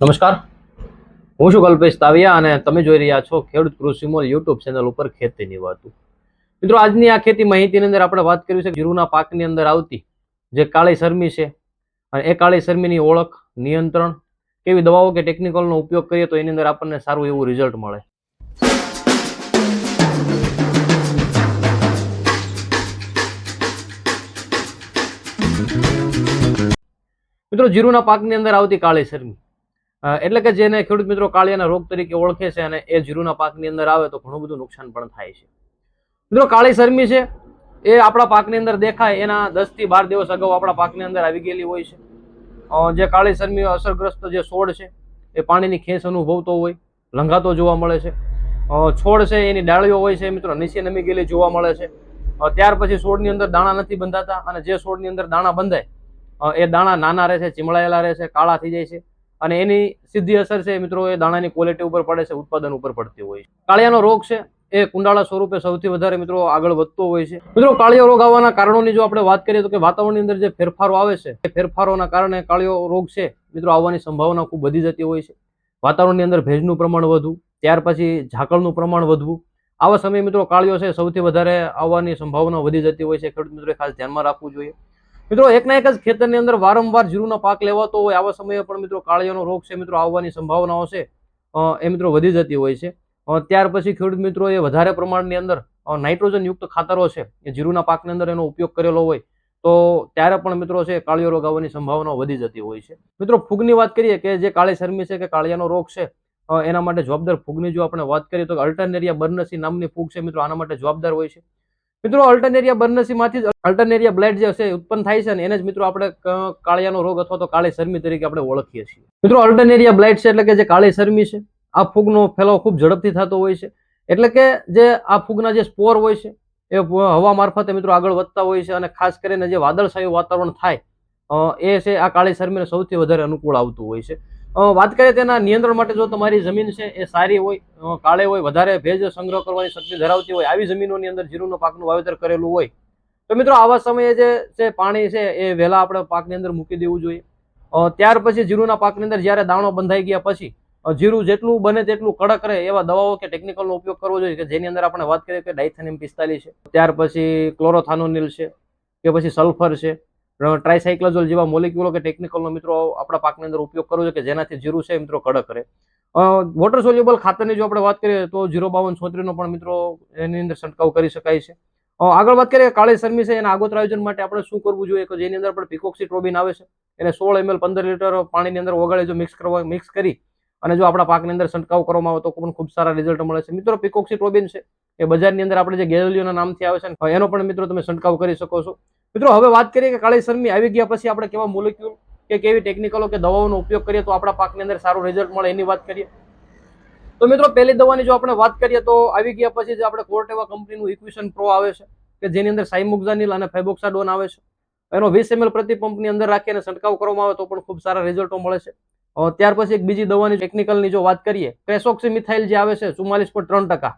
નમસ્કાર. હું છું કલ્પેશ તાવિયા અને તમે જોઈ રહ્યા છો ખેડૂત કૃષિ મોલ યુટ્યુબ ચેનલ ઉપર ખેતીની વાતો મિત્રો, આજની આ ખેતી માહિતીની અંદર આપણે વાત કરી છે જીરુના પાકની અંદર આવતી જે કાળી શરમી છે અને એ કાળી શરમીની ઓળખ, નિયંત્રણ, કેવી દવાઓ કે ટેકનિકલનો ઉપયોગ કરીએ તો એની અંદર આપણને સારું એવું રિઝલ્ટ મળે. મિત્રો, જીરુના પાકની અંદર આવતી કાળી શરમી એટલે કે જેને ખેડૂત મિત્રો કાળિયાના રોગ તરીકે ઓળખે છે અને એ જીરુના પાકની અંદર આવે તો ઘણું બધું નુકસાન પણ થાય છે. મિત્રો, કાળી શરમી છે, એ આપણા પાકની અંદર દેખાય, એના દસથી બાર દિવસ અગાઉ આપણા પાકની અંદર આવી ગયેલી હોય છે. જે કાળી શરમી અસરગ્રસ્ત જે છોડ છે, એ પાણીની ખેંચ અનુભવતો હોય, લંઘાતો જોવા મળે છે. છોડ છે, એની ડાળીઓ હોય છે મિત્રો નીચે નમી ગયેલી જોવા મળે છે. ત્યાર પછી છોડની અંદર દાણા નથી બંધાતા અને જે છોડની અંદર દાણા બંધાય એ દાણા નાના રહે છે, ચીમળાયેલા રહે છે, કાળા થઈ જાય છે. અને એની સીધી અસર છે, મિત્રો, એ દાણાની ક્વોલિટી ઉપર પડે છે, ઉત્પાદન ઉપર પડતી હોય છે. કાળિયાનો રોગ છે, એ કુંડાળા સ્વરૂપે સૌથી વધારે, મિત્રો, આગળ વધતો હોય છે. મિત્રો, કાળિયો રોગ આવવાના કારણોની જો આપણે વાત કરીએ તો કે વાતાવરણની અંદર જે ફેરફારો આવે છે, એ ફેરફારોના કારણે કાળિયો રોગ છે, મિત્રો, આવવાની સંભાવના ખૂબ વધી જતી હોય છે. વાતાવરણની અંદર ભેજનું પ્રમાણ વધવું, ત્યાર પછી ઝાકળનું પ્રમાણ વધવું. આવા સમયે, મિત્રો, કાળિયો છે સૌથી વધારે આવવાની સંભાવના વધી જતી હોય છે. ખેડૂત મિત્રો ખાસ ધ્યાનમાં રાખવું જોઈએ. મિત્રો એકના એક જ ખેતરની અંદર વારંવાર જીરુનો પાક લેવાતો હોય, આવા સમયે પણ મિત્રો કાળિયાનો રોગ છે મિત્રો, આવવાની સંભાવનાઓ છે. એ મિત્રો વધી જતી હોય છે. ત્યાર પછી ખેડૂત મિત્રો એ વધારે પ્રમાણની અંદર નાઇટ્રોજન યુક્ત ખાતરો છે, એ જીરુના પાકની અંદર એનો ઉપયોગ કરેલો હોય, તો ત્યારે પણ મિત્રો છે, કાળિયો રોગ આવવાની સંભાવના વધી જતી હોય છે. મિત્રો, ફૂગની વાત કરીએ કે જે કાળી શરમી છે કે કાળિયાનો રોગ છે એના માટે જવાબદાર ફૂગની જો આપણે વાત કરીએ તો અલ્ટરનેરિયા બર્નસી નામની ફૂગ છે મિત્રો, આના માટે જવાબદાર હોય છે. મિત્રો અલ્ટરનેરિયા બર્નસીમાંથી જ અલ્ટરનેરિયા બ્લેડ જે છે ઉત્પન્ન થાય છે ને એને જ મિત્રો આપણે કાળિયાનો રોગ અથવા તો કાળી શરમી તરીકે આપણે ઓળખીએ છીએ. મિત્રો અલ્ટરનેરિયા બ્લેડ છે એટલે કે જે કાળી શરમી છે, આ ફૂગનો ફેલાવો ખૂબ ઝડપથી થતો હોય છે. એટલે કે જે આ ફૂગના જે સ્પોર હોય છે, એ હવા મારફતે મિત્રો આગળ વધતા હોય છે અને ખાસ કરીને જે વાદળછાયું વાતાવરણ થાય એ છે આ કાળી શરમીને સૌથી વધારે અનુકૂળ આવતું હોય છે. વાત કરીએ તેના નિયંત્રણ માટે જો તમારી જમીન છે એ સારી હોય કાળે હોય, વધારે ભેજ સંગ્રહ કરવાની શક્તિ ધરાવતી હોય, આવી જમીનોની અંદર જીરુનો પાકનું વાવેતર કરેલું હોય, તો મિત્રો આવા સમયે જે છે પાણી છે એ વહેલા આપણે પાકની અંદર મૂકી દેવું જોઈએ. ત્યાર પછી જીરુના પાકની અંદર જ્યારે દાણો બંધાઈ ગયા પછી જીરું જેટલું બને તેટલું કડક રહે એવા દવાઓ કે ટેકનિકલનો ઉપયોગ કરવો જોઈએ કે જેની અંદર આપણે વાત કરીએ કે ડાયથેનિમ પિસ્તાલીસ છે. ત્યાર પછી ક્લોરોથાનોનિલ છે, કે પછી સલ્ફર છે ટ્રાયસાઇક્લાઝોલ જેવા મોલિક્યુલો કે ટેકનિકલનો મિત્રો આપણા પાકની અંદર ઉપયોગ કરવો જોઈએ કે જેનાથી જીરું છે મિત્રો કડક રહે. વોટર સોલ્યુબલ ખાતરની જો આપણે વાત કરીએ તો જીરો બાવન છોતરીનો પણ મિત્રો એની અંદર છંટકાવ કરી શકાય છે. આગળ વાત કરીએ કાળી શરમી છે એના આગોતરા આયોજન માટે આપણે શું કરવું જોઈએ કે જેની અંદર પણ પિકોક્સીટ્રોબિન આવે છે એને સોળ એમએલ પંદર લીટર પાણીની અંદર ઓગાળી જો મિક્સ કરવા મિક્સ કરી અને જો આપણા પાકની અંદર છંટકાવ કરવામાં આવે તો પણ ખૂબ સારા રિઝલ્ટ મળે છે. મિત્રો પિકોક્સીટ્રોબિન છે એ બજારની અંદર આપણે જે ગેલિયોના નામથી આવે છે એનો પણ મિત્રો તમે છંટકાવ કરી શકો છો. મિત્રો, હવે વાત કરીએ કે કાળી શરમી આવી ગયા પછી આપણે કેવા મોલિક્યુલ કે કેવી ટેકનિકલો કે દવાઓનો ઉપયોગ કરીએ તો આપણા પાકની અંદર સારું રિઝલ્ટ મળે એની વાત કરીએ. તો મિત્રો, પહેલી દવાની જો આપણે વાત કરીએ તો આવી ગયા પછી જે આપણે કોર્ટેવા કંપનીનું ઇક્વિશન પ્રો આવે છે, કે જેની અંદર સાઇમોક્ઝાનિલ અને ફેબોક્સાડોન આવે છે. એનો વીસ એમએલ પ્રતિ પંપની અંદર રાખીને છંટકાવ કરવામાં આવે તો પણ ખૂબ સારા રિઝલ્ટો મળે છે. ત્યાર પછી એક બીજી દવાની ટેકનિકલની જો વાત કરીએ ટ્રેસોક્સીમિથાઇલ જે આવે છે, ચુમ્માલીસ પોઈન્ટ ત્રણ ટકા.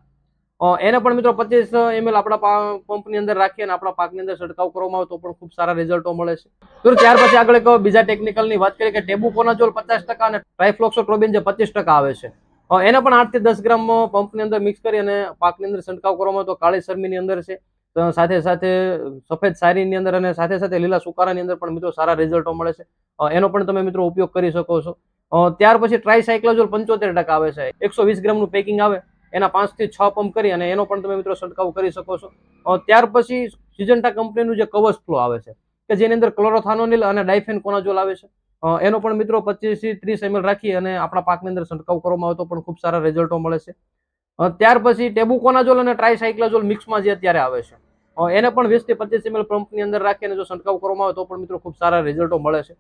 એને પણ મિત્રો પચીસ એમએલ આપણા પંપની અંદર રાખી અને આપણા પાકની અંદર છંટકાવ કરવામાં આવે તો પણ ખૂબ સારા રિઝલ્ટો મળે છે. તો ત્યાર પછી આગળ એક બીજા ટેકનિકલની વાત કરીએ કે ટેબુકોનાઝોલ પચાસ ટકા અને ટ્રાઇફ્લોક્સોટ્રોબિન જે પચીસ ટકા આવે છે. એને પણ આઠથી દસ ગ્રામ પંપની અંદર મિક્સ કરી અને પાકની અંદર છંટકાવ કરવામાં આવે તો કાળી શરમીની અંદર છે. સાથે સાથે સફેદ સારીની અંદર અને સાથે સાથે લીલા સુકારાની અંદર પણ મિત્રો સારા રિઝલ્ટો મળે છે. એનો પણ તમે મિત્રો ઉપયોગ કરી શકો છો. ત્યાર પછી ટ્રાયસાઇક્લોઝોલ પંચોતેર ટકા આવે છે. એકસો વીસ ગ્રામનું પેકિંગ આવે. એના પાંચથી છ પંપ કરી અને એનો પણ તમે મિત્રો છંટકાવ કરી શકો છો. ત્યાર પછી સિજન્ટા કંપનીનું જે કવચ ફ્લો આવે છે, કે જેની અંદર ક્લોરોથાનોનિલ અને ડાયફેન કોનાજોલ આવે છે. એનો પણ મિત્રો પચીસથી ત્રીસ એમએલ રાખી અને આપણા પાકની અંદર છંટકાવ કરવામાં આવે તો પણ ખૂબ સારા રિઝલ્ટો મળે છે. ત્યાર પછી ટેબુકોનાઝોલ અને ટ્રાયસાઇક્લાઝોલ મિક્સમાં જે અત્યારે આવે છે. એને પણ વીસથી પચીસ એમએલ પંપની અંદર રાખીને જો છંટકાવ કરવામાં આવે તો પણ મિત્રો ખૂબ સારા રિઝલ્ટો મળે છે.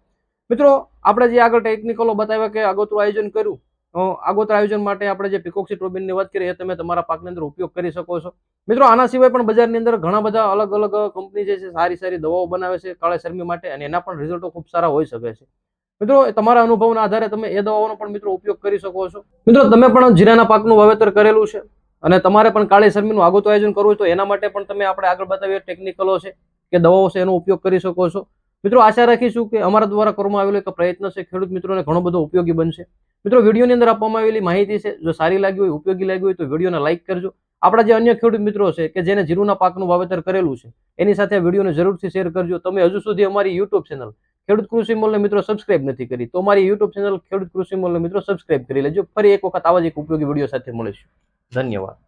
મિત્રો, આપણે જે આગળ ટેકનિકલો બતાવ્યા કે આગોતરું આયોજન કર્યું આગોતરા આયોજન માટે આપણે જે પિકોક્સિટ્રોબિનની વાત કરીએ તમે તમારા પાકની અંદર ઉપયોગ કરી શકો છો. મિત્રો, આના સિવાય પણ બજારની અંદર ઘણા બધા અલગ અલગ કંપની જે છે, સારી સારી દવાઓ બનાવે છે, કાળા શરમી માટે, અને એના પણ રિઝલ્ટો ખૂબ સારા હોઈ શકે છે. મિત્રો તમારા અનુભવના આધારે તમે એ દવાઓનો પણ મિત્રો ઉપયોગ કરી શકો છો. મિત્રો, તમે પણ જીરાના પાકનું વાવેતર કરેલું છે, અને તમારે પણ કાળી શરમીનું આગોતું આયોજન કરવું હોય તો એના માટે પણ તમે આપણે આગળ બતાવીએ ટેકનિકલો છે, કે દવાઓ છે, એનો ઉપયોગ કરી શકો છો. મિત્રો, આશા રાખીશું કે અમારા દ્વારા કરવામાં આવેલો એક પ્રયત્ન છે, ખેડૂત મિત્રોને ઘણો બધો ઉપયોગી બનશે. મિત્રો, વિડીયોની અંદર આપવામાં આવેલી માહિતી છે, જો સારી લાગી હોય, ઉપયોગી લાગી હોય તો વિડીયોને લાઇક કરજો. આપણા જે અન્ય ખેડૂત મિત્રો છે, કે જેને જીરુના પાકનું વાવેતર કરેલું છે, એની સાથે વિડીયોને જરૂરથી શેર કરજો. તમે હજુ સુધી અમારી યુટ્યુબ ચેનલ ખેડૂત કૃષિ મોલને મિત્રો સબસ્ક્રાઇબ નથી કરી, તો અમારી યુટ્યુબ ચેનલ ખેડૂત કૃષિ મોલને મિત્રો સબસ્ક્રાઇબ કરી લેજો. ફરી એક વખત આવા જ એક ઉપયોગી વીડિયો સાથે મળીશું. ધન્યવાદ.